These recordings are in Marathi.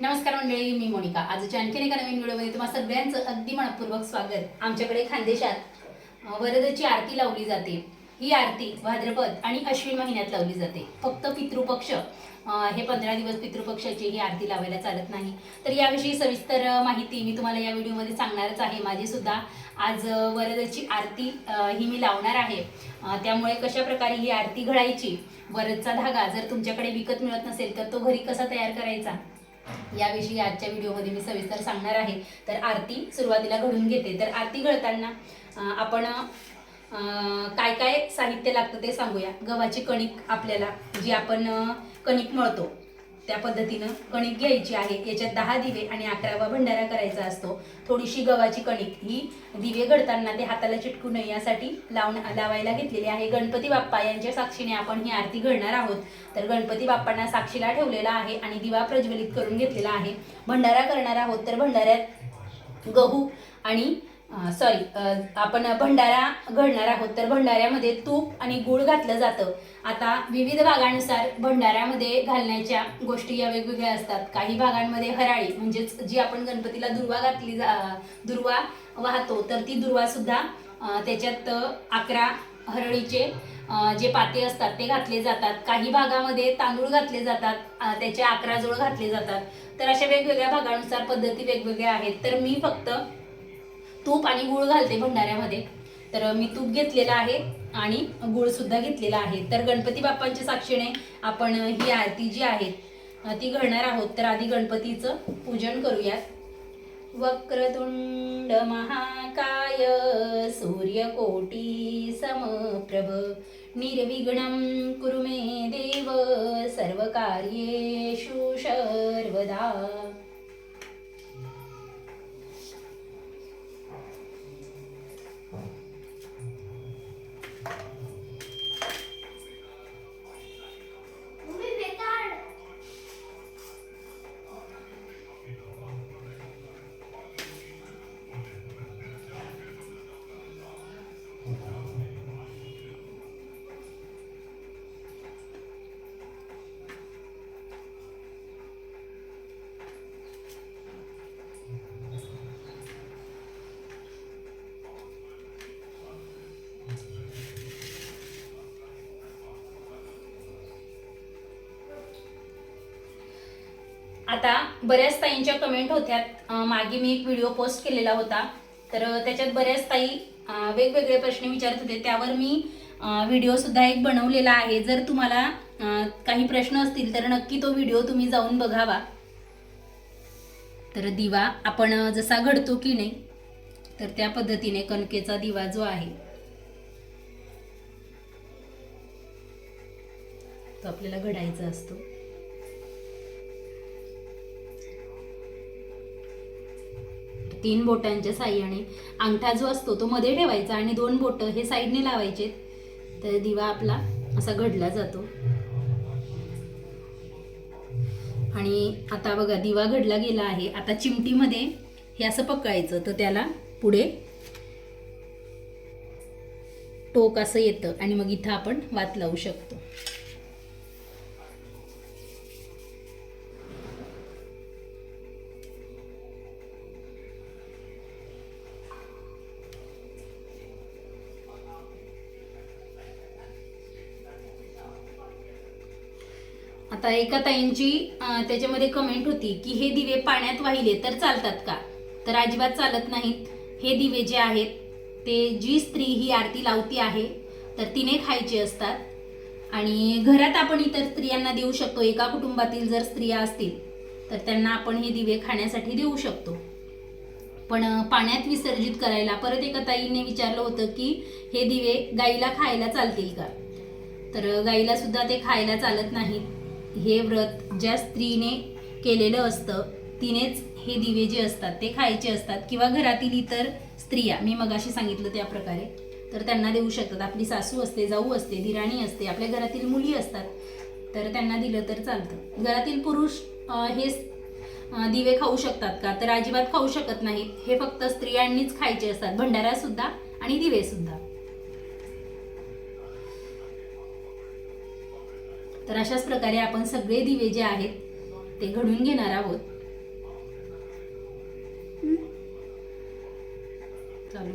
नमस्कार मंडळी मी मोनिका. आजच्या आणखीन एका नवीन व्हिडिओमध्ये तुम्हाला सगळ्यांचं अगदी मनपूर्वक स्वागत. आमच्याकडे खानदेशात वरदची आरती लावली जाते. ही आरती भाद्रपद आणि अश्विन महिन्यात लावली जाते. फक्त पितृपक्ष हे पंधरा दिवस पितृपक्षाची ही आरती लावायला चालत नाही. तर याविषयी सविस्तर माहिती मी तुम्हाला या व्हिडिओमध्ये सांगणारच आहे. माझी सुद्धा आज वरदची आरती ही मी लावणार आहे. त्यामुळे कशा प्रकारे ही आरती घडायची वरदचा धागा जर तुमच्याकडे विकत मिळत नसेल तर तो घरी कसा तयार करायचा? याविषयी आजच्या व्हिडिओमध्ये मी सविस्तर सांगणार आहे. तर आरती सुरुवातीला घडून घेते. तर आरती घडताना आपण काय काय साहित्य लागतं ते सांगूया. गव्हाची कणिक आपल्याला जी आपण कणिक मळतो. त्या पद्धतीनं कणिक घ्यायची आहे. याच्यात दहा दिवे आणि अकरावा भंडारा करायचा असतो. थोडीशी गव्हाची कणिक ही दिवे घडताना ते हाताला चिटकू नये यासाठी लावण लावायला घेतलेली आहे. गणपती बाप्पा यांच्या साक्षीने आपण ही आरती घडणार आहोत. तर गणपती बाप्पांना साक्षीला ठेवलेला आहे आणि दिवा प्रज्वलित करून घेतलेला आहे. भंडारा करणार आहोत. तर भंडाऱ्यात गहू आणि सॉरी आपण भंडारा घडणार आहोत. तर भंडाऱ्यामध्ये तूप आणि गूळ घातलं जातं. आता विविध भागानुसार भंडाऱ्यामध्ये घालण्याच्या गोष्टी या वेगवेगळ्या असतात. काही भागांमध्ये हराळी म्हणजेच जी आपण गणपतीला दुर्वा घातली जा- दुर्वा वाहतो तर ती दुर्वा सुद्धा त्याच्यात अकरा हरळीचे जे पाते असतात ते घातले जातात. काही भागामध्ये तांदूळ घातले जातात त्याचे अकरा जोड घातले जातात. तर अशा वेगवेगळ्या भागानुसार पद्धती वेगवेगळ्या आहेत. तर मी फक्त तूप आणि गुळ घालते भंडाऱ्यामध्ये. तर मी तूप घेतलेलं आहे आणि गुळ सुद्धा घेतलेला आहे. तर गणपती बाप्पांच्या साक्षीने आपण ही आरती जी आहे ती घडणार आहोत. तर आधी गणपतीचं पूजन करूयात. वक्रतुंड महाकाय सूर्यकोटी समप्रभ निर्विघ्नं कुरु मे देव सर्वकार्येषु सर्वदा. は。आता बऱ्याच ताईंच्या कमेंट होत्या मागे मी एक व्हिडिओ पोस्ट केलेला होता. तर त्याच्यात बऱ्याच ताई वेगवेगळे प्रश्न विचारत होते. त्यावर मी व्हिडिओ सुद्धा एक बनवलेला आहे. जर तुम्हाला काही प्रश्न असतील तर नक्की तो व्हिडिओ तुम्ही जाऊन बघावा. तर दिवा आपण जसा घडतो की नाही तर त्या पद्धतीने कणकेचा दिवा जो आहे तो आपल्याला घडायचा असतो. तीन बोटांच्या साह्याने अंगठा जो असतो तो मध्ये ठेवायचा आणि दोन बोट हे साईडने लावायचे. तर दिवा आपला असा घडला जातो. आणि आता बघा दिवा घडला गेला आहे. आता चिमटीमध्ये हे असं पकडायचं तर त्याला पुढे टोक असं येतं आणि मग इथं आपण वात लावू शकतो. आता एका ताईंची त्याच्यामध्ये कमेंट होती की हे दिवे पाण्यात वाहिले तर चालतात का? तर अजिबात चालत नाहीत. हे दिवे जे आहेत ते जी स्त्री ही आरती लावती आहे तर तिने खायचे असतात. आणि घरात आपण इतर स्त्रियांना देऊ शकतो. एका कुटुंबातील जर स्त्रिया असतील तर त्यांना आपण हे दिवे खाण्यासाठी देऊ शकतो. पण पाण्यात विसर्जित करायला परत एका ताईने विचारलं होतं की हे दिवे गाईला खायला चालतील का? तर गाईला सुद्धा ते खायला चालत नाहीत. हे व्रत ज्या स्त्रीने केलेलं असतं तिनेच हे दिवे जे असतात ते खायचे असतात. किंवा घरातील इतर स्त्रिया मी मगाशी सांगितलं त्या प्रकारे तर त्यांना देऊ शकतात. आपली सासू असते जाऊ असते दिराणी असते आपल्या घरातील मुली असतात तर त्यांना दिलं तर चालतं. घरातील पुरुष हे दिवे खाऊ शकतात का? तर अजिबात खाऊ शकत नाहीत. हे फक्त स्त्रियांनीच खायचे असतात. भंडारासुद्धा आणि दिवेसुद्धा तर अशाच प्रकारे आपण सगळे दिवे जे आहेत ते घडून घेणार आहोत. चालू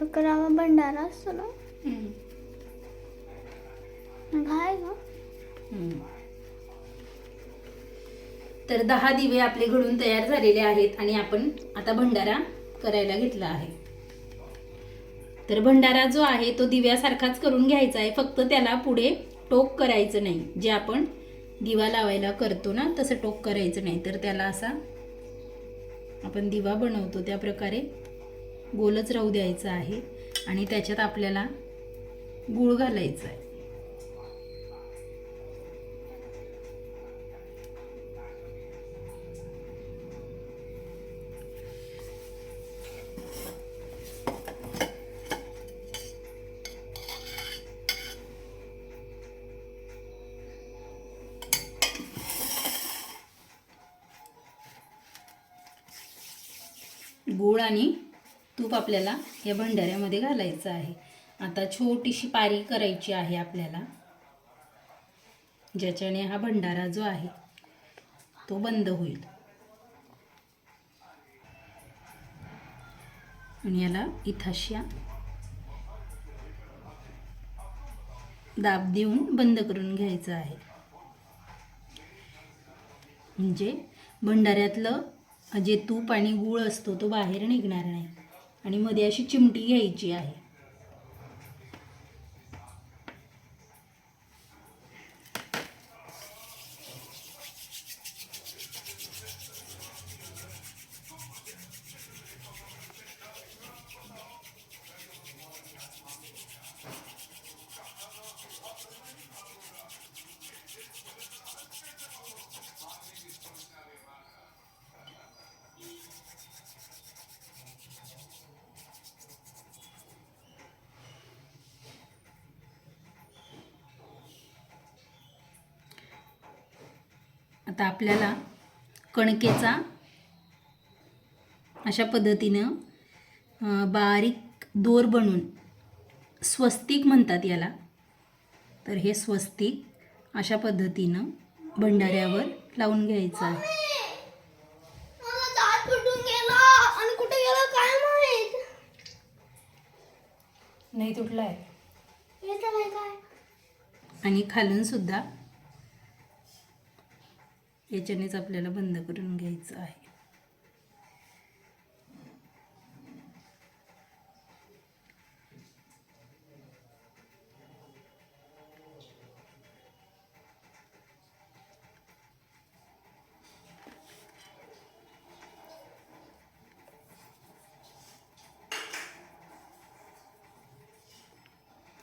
अकरावा भंडारा असतो ना? हम्म. तर दहा दिवे आपले घडून तयार झालेले आहेत आणि आपण आता भंडारा करायला घेतला आहे. तर भंडारा जो आहे तो दिव्यासारखाच करून घ्यायचा आहे. फक्त त्याला पुढे टोक करायचं नाही. जे आपण दिवा लावायला करतो ना तसं टोक करायचं नाही. तर त्याला असा आपण दिवा बनवतो. त्या प्रकारे गोलच राहू द्यायचं आहे आणि त्याच्यात आपल्याला गूळ घालायचं आहे. आपल्याला या भंडाऱ्यामध्ये घालायचं आहे. आता छोटीशी पारी करायची आहे आपल्याला. ज्याच्याने हा भंडारा जो आहे तो बंद होईल. आणि याला इथाशिया दाब देऊन बंद करून घ्यायचं आहे. म्हणजे भंडाऱ्यातलं जे तूप आणि गूळ असतो तो बाहेर निघणार नाही. आणि मध्ये अशी चिमटी घ्यायची आहे. आता आपल्याला कणकेचा अशा पद्धतीनं बारीक दोर बनवून स्वस्तिक म्हणतात याला. तर हे स्वस्तिक अशा पद्धतीनं भंडाऱ्यावर लावून घ्यायचं आहे. मला दात फुटून गेला आणि कुठे गेला काय माहीत? नाही तुटला आहे तर नाही काय? आणि खालून सुद्धा याच्यानेच आपल्याला बंद करून घ्यायचं आहे.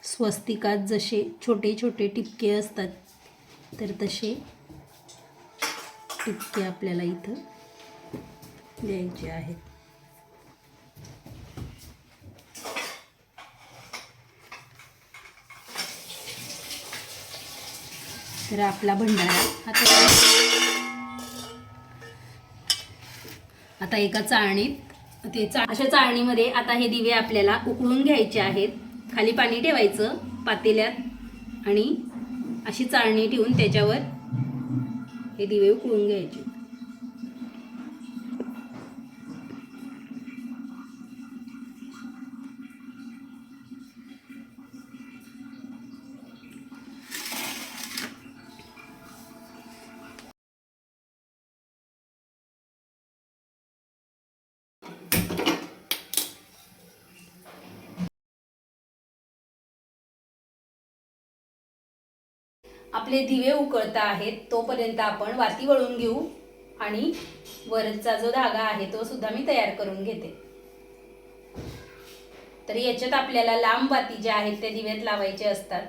स्वस्तिकात जसे छोटे छोटे टिपके असतात तर तसे इतके आपल्याला इथं द्यायचे आहेत तर आपला भंडारा आता आता एका चाळणीत ते चा अशा चाळणीमध्ये आता हे दिवे आपल्याला उकळून घ्यायचे आहेत. खाली पाणी ठेवायचं पातेल्यात आणि अशी चाळणी ठेवून त्याच्यावर हे दिवे उकळून घ्यायचे आपले दिवे उकळता आहेत तोपर्यंत आपण वाती वळून घेऊ आणि वरचा जो धागा आहे तो सुद्धा मी तयार करून घेते. तर याच्यात आपल्याला लांब वाती ज्या आहेत त्या दिव्यात लावायचे असतात.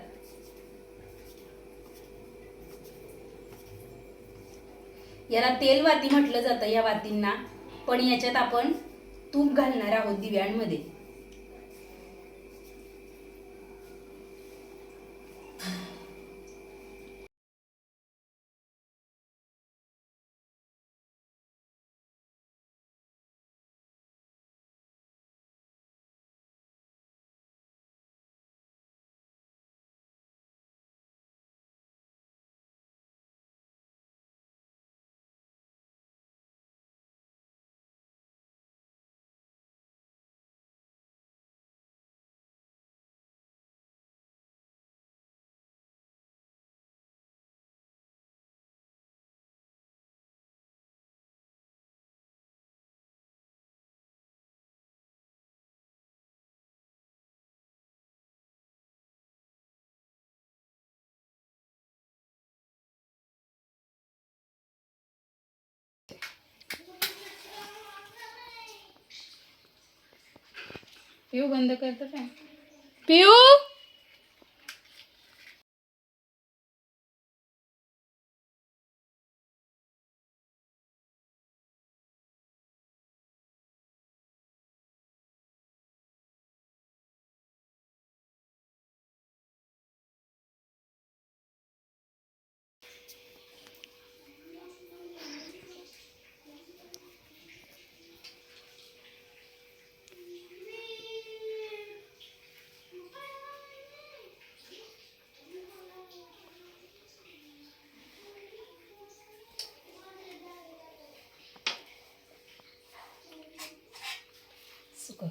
याला तेल वाती म्हटलं जातं या वातींना पण याच्यात आपण तूप घालणार आहोत दिव्यांमध्ये. पिऊ बंद करतो काय? पिऊ?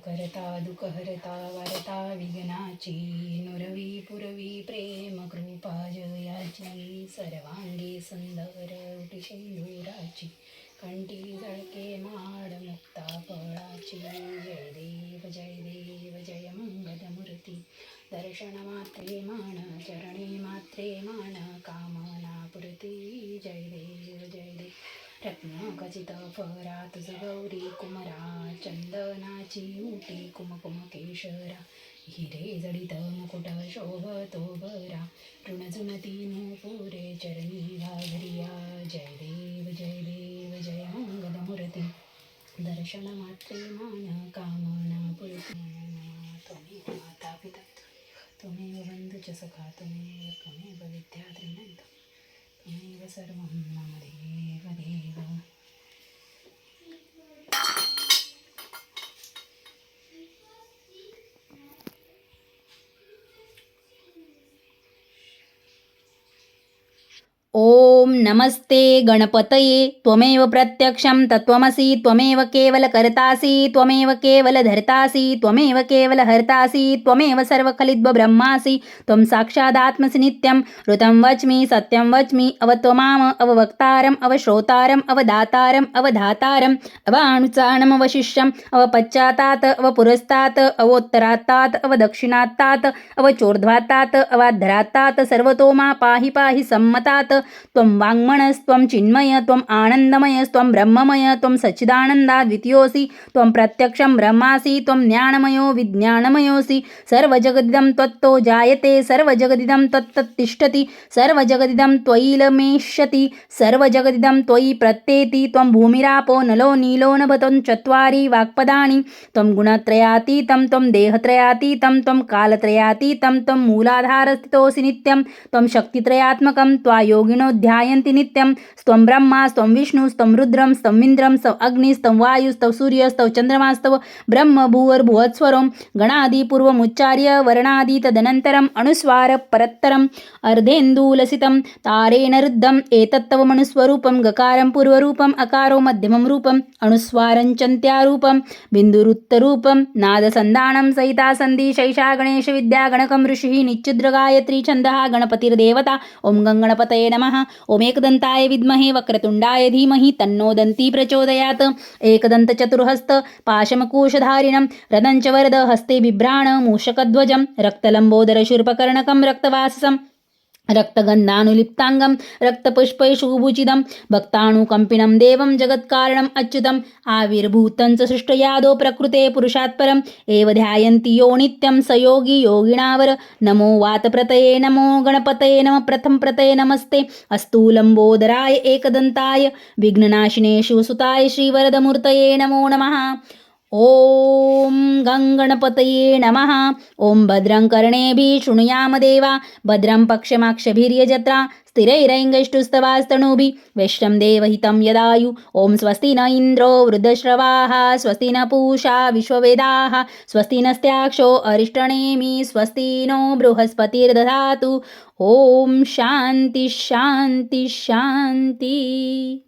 करता दुःख हरता वारता विघ्नाची नुरवी पुरवी प्रेम कृपा जयाची सर्वांगी सुंदर उटी शेंदुराची कंठी जळके माड मुक्ता फळाची जय देव जय देव जय मंगल मूर्ती दर्शन मात्रे मान चरणे मात्रे मान कामना पुरती जय देव जय देव रत्नखचित फरा तुझ गौरी कुमरा चंदनाची उटी कुमकुम केशरा हिरे जडित मुकुट शोभतो बरा ऋणजुनती पुरे चरणी घागरिया जय देव जय देव जय मंगल मूर्ती दर्शन मात्रे मान कामना पुरती तुम्ही माता पिता तुम्ही बंधुच सखा तुम्ही त्वमेव विद्या त्रिनंत സർവം നമദേവദേവ ഓ ओम नमस्ते गणपतये. त्वमेव प्रत्यक्षं तत्त्वमसि त्वमेव केवल कर्तासि त्वमेव केवल धर्तासि त्वमेव केवल हर्तासि त्वमेव सर्वखलिद्व ब्रह्मासि. त्वं साक्षादात्मसि नित्यं ऋतं वच्मि सत्यं वच्मि अव त्वमाम अववक्तारम् अवश्रोतारम् अवदातारम् अवधातारम् अवाणुचाणमवशिष्यम् अवपश्चात्तात् अवपुरस्तात् अवोत्तरात्तात् अवदक्षिणात्तात् अवचोर्ध्वात्तात् अवाद्धरात्तात् सर्वतो मा पाहि पाहि सम्मतात्. त्वं వాంగ్మణస్త్వం చిన్మయత్వం ఆనందమయస్త్వం బ్రహ్మమయత్వం సచ్చిదానందా ద్వితీయోసి త్వం ప్రత్యక్షం బ్రహ్మాసి త్వం జ్ఞానమయో విజ్ఞానమయోసి సర్వజగదిదం త్వత్తో జాయతే సర్వజగదిదం త్వత్తిష్టతి సర్వజగదిదం త్వయిలమేష్యతి సర్వజగదిదం త్వయి ప్రత్యేతి త్వం భూమిరాపో నలో నీలో నభతం చత్వారి వాక్పదాని త్వం గుణత్రయాతీతం త్వం దేహత్రయాతీతం త్వం కాలత్రయాతీతం త్వం మూలాధారస్థితోసి నిత్యం త్వం శక్తిత్రయాత్మకం త్వాయోగిణోధ్యాయ यन्ति नित्यं। स्तं शक्तित्रयात्मकं त्वा योगिनो ध्यायन्ति नित्यं स्त्वं ब्रह्मा स्त्वं अग्नि स्त्वं वायु स्त्वं सूर्य स्तव अग्निस्त्वं वायुस्तव सूर्यस्तव चन्द्रमास्तव ब्रह्म भूवर्भुवत्स्वरं गणादिपूर्वमुच्चार्य वर्णादि तदनन्तरम् अनुस्वार परत्तरम् अर्धेन्दूलसितं तारेण रुद्धम् एतत्तव मनुस्वरूपं गकारं पूर्वरूपम् अकारो मध्यमं रूपम् अनुस्वारञ्चन्त्यारूपं बिन्दुरुत्तरूपं नादसन्धानं सहिता सन्धि शैषा गणेशविद्या गणकं ऋषिः निच्चिद्रगायत्री छन्दः गणपतिर्देवता ॐ गङ्गणपतये नमः। ओमेकदंताय विद्महे वक्रतुण्डाय धीमहि तन्नो दन्ती प्रचोदयात्। एकदन्तचतुर्हस्त पाशमकोशधारिणं रदञ्च वरद हस्ते बिभ्राण मूषकध्वजं रक्तलम्बोदरशूर्पकर्णकं रक्तवाससं। रक्तगन्धानुलिप्ताङ्गं रक्तपुष्पैषुभुचिदं भक्तानुकम्पिनं देवं जगत्कारणम् अच्युतम् आविर्भूतं च सृष्टयादो प्रकृते पुरुषात्परम् एव ध्यायन्ति यो नित्यं स योगी योगिणावर नमो वातप्रतये नमो गणपतये नम प्रथम प्रतये नमस्ते। अस्तु लम्बोदराय एकदन्ताय विघ्ननाशिने शिवसुताय श्रीवरदमूर्तये नमो नमः। ॐ गङ्गणपतये नमः। ॐ भद्रं कर्णेभिः शृणुयाम देवा। भद्रं पक्षमाक्षभिर्यजत्रा। स्थिरैरङ्गैष्टुस्तवास्तनूभिः। वैष्णं देवहितं यदायु। ॐ स्वस्ति न इन्द्रो वृद्धश्रवाः। स्वस्ति न पूषा विश्ववेदाः। स्वस्ति नस्त्याक्षो अरिष्टनेमि स्वस्ति नो बृहस्पतिर्दधातु। ॐ शान्ति शान्ति शान्ति।